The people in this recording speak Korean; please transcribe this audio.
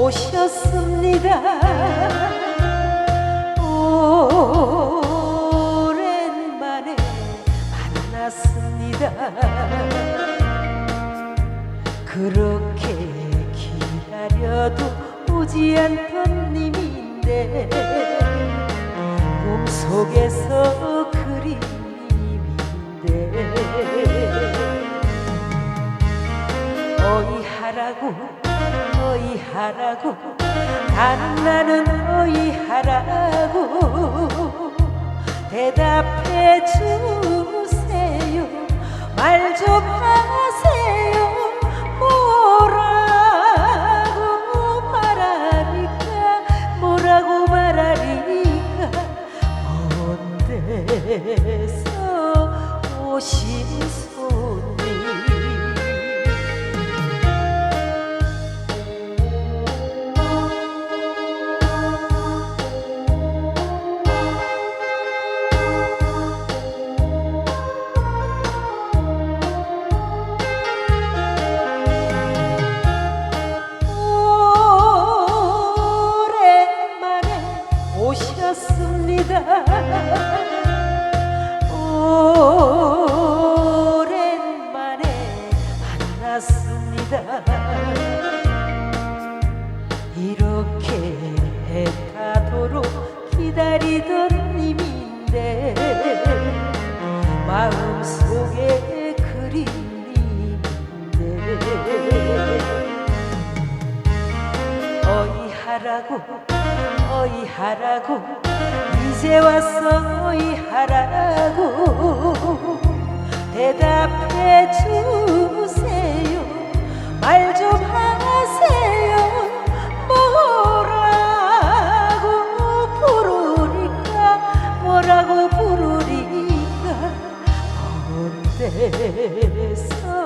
오셨습니다. 오랜만에 만났습니다. 그렇게 기다려도 오지 않던 님인데 꿈속에서 그림인데 어이하라고 어이하라고 나는 나는 어이하라고 대답해 주세요. 말 좀 하세요. 뭐라고 말하니까? 뭐라고 말하니까? 먼 데서 오신 손 오랜만에 만났습니다. 이렇게 애타도록 기다리던 님인데 마음속에 그린 님인데 어이하라고 어이하라고 이제 왔어 어이하라고 대답해 주세요. 말 좀 하세요. 뭐라고 부르니까 뭐라고 부르니까. 뭔데서